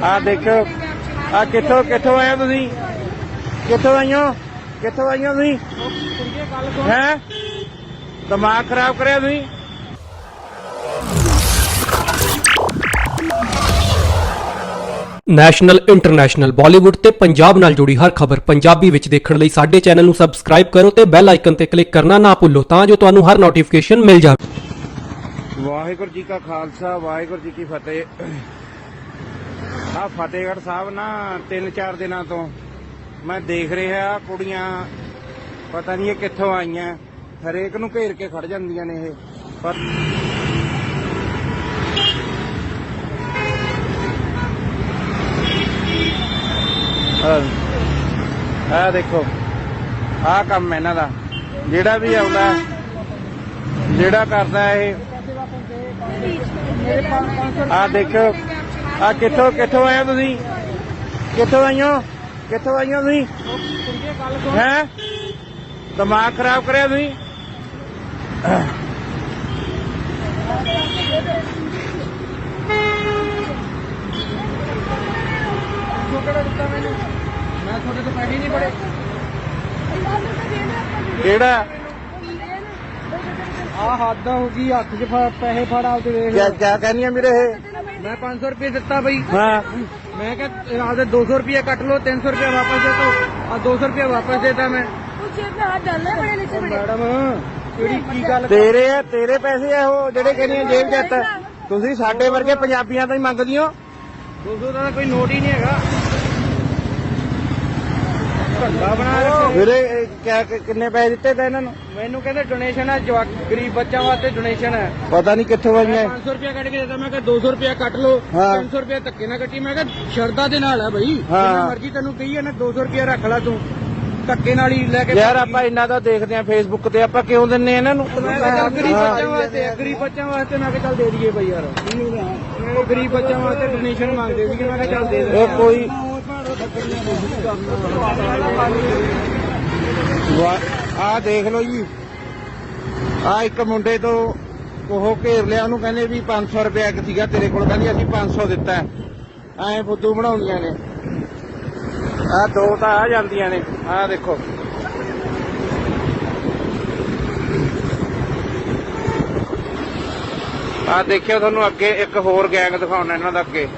ਆ ਦੇਖੋ ਆ ਕਿੱਥੋਂ ਕਿੱਥੋਂ ਆਏ ਹੋ ਤੁਸੀਂ? ਕਿੱਥੋਂ ਆਈਓ ਕਿੱਥੋਂ ਆਈਓ ਤੁਸੀਂ? ਹੈ? ਦਿਮਾਗ ਖਰਾਬ ਕਰਿਆ ਤੁਸੀਂ? ਨੈਸ਼ਨਲ ਇੰਟਰਨੈਸ਼ਨਲ ਬਾਲੀਵੁੱਡ ਤੇ ਪੰਜਾਬ ਨਾਲ ਜੁੜੀ ਹਰ ਖਬਰ ਪੰਜਾਬੀ ਵਿੱਚ ਦੇਖਣ ਲਈ ਸਾਡੇ ਚੈਨਲ ਨੂੰ ਸਬਸਕ੍ਰਾਈਬ ਕਰੋ ਤੇ ਬੈਲ ਆਈਕਨ ਤੇ ਕਲਿੱਕ ਕਰਨਾ ਨਾ ਭੁੱਲੋ ਤਾਂ ਜੋ ਤੁਹਾਨੂੰ ਹਰ ਨੋਟੀਫਿਕੇਸ਼ਨ ਮਿਲ ਜਾਵੇ। ਵਾਹਿਗੁਰੂ ਜੀ ਕਾ ਖਾਲਸਾ ਵਾਹਿਗੁਰੂ ਜੀ ਕੀ ਫਤਿਹ। ਆ ਫਤਿਹਗੜ੍ਹ ਸਾਹਿਬ ਨਾ, ਤਿੰਨ ਚਾਰ ਦਿਨਾਂ ਤੋਂ ਮੈਂ ਦੇਖ ਰਿਹਾ, ਕੁੜੀਆਂ ਪਤਾ ਨਹੀਂ ਇਹ ਕਿੱਥੋਂ ਆਈਆਂ, ਹਰੇਕ ਨੂੰ ਘੇਰ ਕੇ ਖੜ ਜਾਂਦੀਆਂ ਨੇ ਇਹ। ਪਰ ਆ ਦੇਖੋ ਆ ਕੰਮ ਇਹਨਾਂ ਦਾ। ਜਿਹੜਾ ਵੀ ਆਉਂਦਾ, ਜਿਹੜਾ ਕਰਦਾ ਇਹ। ਆ ਦੇਖੋ ਆ ਕਿੱਥੋਂ ਕਿੱਥੋਂ ਆਏ ਹੋ ਤੁਸੀਂ? ਕਿੱਥੋਂ ਆਈਓ ਕਿੱਥੋਂ ਆਈਓ ਤੁਸੀਂ? ਹੈ? ਦਿਮਾਗ ਖਰਾਬ ਕਰਿਆ ਤੁਸੀਂ? ਮੈਂ ਤੁਹਾਡੇ ਤੋਂ ਪੈਸੇ ਨਹੀਂ ਬੜੇ ਕਿਹੜਾ? ਆ ਹੱਦ ਹੋ ਗਈ ਹੱਥ 'ਚ ਫੜ- ਪੈਸੇ ਫੜ ਆਪਦੇ ਦੇਖ ਕਿਆ ਕਿਆ ਕਹਿੰਦੀਆਂ ਵੀਰੇ ਇਹ? ਮੈਂ 500 ਰੁਪਏ ਦਿੱਤਾ ਬਈ। ਹਾਂ। ਮੈਂ ਕਿਹਾ ਆਦੇ 200 ਰੁਪਏ ਕੱਟ ਲਓ 300 ਰੁਪਏ ਵਾਪਸ ਦੇ ਦਿਓ ਆ 200 ਰੁਪਏ ਵਾਪਸ ਦੇਤਾ ਮੈਂ। ਮੈਡਮ ਕਿਹੜੀ ਕੀ ਗੱਲ ਤੇਰੇ ਆ ਤੇਰੇ ਪੈਸੇ ਆ ਉਹ ਜਿਹੜੇ ਕਹਿੰਦੇ ਜੇਬ ਜੱਤ ਤੁਸੀਂ ਸਾਡੇ ਵਰਗੇ ਪੰਜਾਬੀਆਂ ਤੋਂ ਹੀ ਮੰਗਦੀ ਹੋ। 200 ਦਾ ਕੋਈ ਨੋਟ ਹੀ ਨਹੀਂ ਹੈਗਾ। ਧੰਦਾ ਬਣਾ ਰੱਖਿਆ ਵੀਰੇ ਇਹ ਕਿਆ ਕਿ- ਕਿੰਨੇ ਪੈਸੇ ਦਿੱਤੇ ਤੇ ਇਹਨਾਂ ਨੂੰ? ਮੈਨੂੰ ਕਹਿੰਦੇ ਡੋਨੇਸ਼ਨ ਹੈ ਜਵਾਕ ਗਰੀਬ ਬੱਚਿਆਂ ਵਾਸਤੇ ਡੋਨੇਸ਼ਨ ਹੈ। ਪਤਾ ਨਹੀਂ ਕਿੱਥੋਂ ਆਈਆਂ। 500 ਰੁਪਏ ਕੱਢ ਕੇ ਦਿੱਤਾ ਮੈਂ ਕਿਹਾ 200 ਰੁਪਏ ਕੱਟ ਲਓ ਹਾਂ। 300 ਰੁਪਏ ਧੱਕੇ ਨਾ ਕੱਟੀ ਮੈਂ ਕਿਹਾ ਸ਼ਰਦਾ ਦੇ ਨਾਲ ਹੈ। ਜਿੰਨਾ ਮਰਜ਼ੀ ਤੈਨੂੰ ਕਹੀ ਹੈ ਨਾ 200 ਰੁਪਏ ਰੱਖ ਲੈ ਤੂੰ। ਧੱਕੇ ਨਾਲ ਹੀ ਲੈ ਕੇ ਯਾਰ ਆਪਾਂ ਇਹਨਾਂ ਦਾ ਦੇਖਦੇ ਆ ਫੇਸਬੁੱਕ ਤੇ ਆਪਾਂ ਕਿਉਂ ਦਿੰਨੇ ਇਹਨਾਂ ਨੂੰ? ਮੈਂ ਕਿਹਾ ਚੱਲ ਗਰੀਬ। ਬੱਚਿਆਂ ਵਾਸਤੇ ਹੈ, ਗਰੀਬ ਬੱਚਿਆਂ ਵਾਸਤੇ ਮੈਂ ਕਿਹਾ ਚੱਲ ਦੇ ਦਈਏ ਬਈ ਯਾਰ। ਉਹ ਗਰੀਬ ਬੱਚਿਆਂ ਵਾਸਤੇ ਡੋਨੇਸ਼ਨ ਮੰਗਦੇ ਸੀਗੇ ਮੈਂ ਕਿਹਾ ਚੱਲ ਦੇ ਦੇ। ਇਹ ਕੋਈ ਆ ਦੇਖ ਲਓ ਜੀ। ਆ ਇੱਕ ਮੁੰਡੇ ਤੋਂ ਉਹ ਘੇਰ ਲਿਆ, ਉਹਨੂੰ ਕਹਿੰਦੇ ਵੀ 500 ਰੁਪਏ ਇੱਕ ਸੀਗਾ ਤੇਰੇ ਕੋਲ, ਕਹਿੰਦੀ ਅਸੀਂ 500 ਦਿੱਤਾ ਐ ਫੁੱਦੂ ਬਣਾਉਂਦੀਆਂ ਨੇ। ਆ ਦੋ ਤਾਂ ਆ ਜਾਂਦੀਆਂ ਨੇ, ਆ ਦੇਖੋ। ਆ ਦੇਖਿਓ ਤੁਹਾਨੂੰ ਅੱਗੇ ਇੱਕ ਹੋਰ ਗੈਂਗ ਦਿਖਾਉਣਾ ਇਹਨਾਂ ਦਾ ਅੱਗੇ।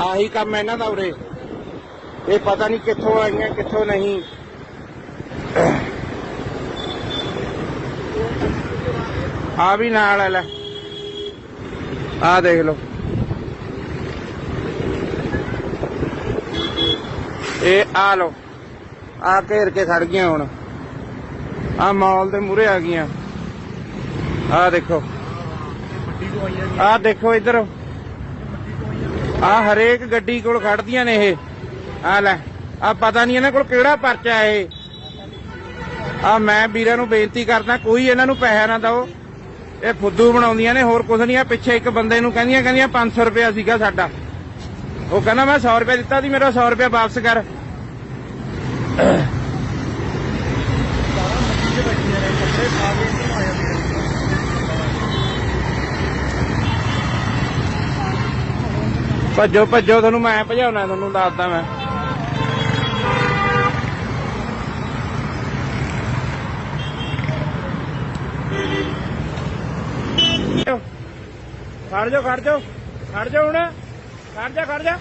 ਆਹੀ ਕੰਮ ਇਹਨਾਂ ਦਾ ਉਰੇ। ਇਹ ਪਤਾ ਨਹੀਂ ਕਿੱਥੋਂ ਆਈਆਂ, ਕਿੱਥੋਂ ਨਹੀਂ। ਆ ਵੀ ਨਾਲ ਹੈ ਲੈ। ਆ ਦੇਖ ਲਓ। ਇਹ ਆ ਲਓ। ਆ ਘੇਰ ਕੇ ਖੜ ਗਈਆਂ ਹੁਣ। ਆ ਮਾਲ ਦੇ ਮੂਹਰੇ ਆ ਗਈਆਂ। ਆ ਦੇਖੋ। ਆ ਦੇਖੋ ਇਧਰ। ਆ ਹਰੇਕ ਗੱਡੀ ਕੋਲ ਖੜਦੀਆਂ ਨੇ ਇਹ। ਆ ਲੈ, ਆ ਪਤਾ ਨਹੀਂ ਇਹਨਾਂ ਕੋਲ ਕਿਹੜਾ ਪਰਚਾ ਹੈ ਇਹ। ਆ ਮੈਂ ਵੀਰਾਂ ਨੂੰ ਬੇਨਤੀ ਕਰਦਾ, ਕੋਈ ਇਹਨਾਂ ਨੂੰ ਪੈਸਾ ਨਾ ਦਿਓ। ਇਹ ਫੁੱਦੂ ਬਣਾਉਂਦੀਆਂ ਨੇ, ਹੋਰ ਕੁਝ ਨਹੀਂ, ਆ ਪਿੱਛੇ ਇੱਕ ਬੰਦੇ ਨੂੰ ਕਹਿੰਦੀਆਂ ਕਹਿੰਦੀਆਂ 500 ਰੁਪਇਆ ਸੀਗਾ ਸਾਡਾ। ਉਹ ਕਹਿੰਦਾ, ਮੈਂ 100 ਰੁਪਇਆ ਦਿੱਤਾ ਸੀ, ਮੇਰਾ 100 ਰੁਪਇਆ ਵਾਪਸ ਕਰ। ਭੱਜੋ ਭੱਜੋ, ਤੁਹਾਨੂੰ ਮੈਂ ਭਜਾਉਣਾ, ਤੁਹਾਨੂੰ ਦੱਸਦਾ ਮੈਂ। ਖੜ ਜਾ ਖੜ ਜਾ ਖੜ ਜਾ ਹੁਣ। ਖੜ ਜਾ ਖੜ ਜਾ।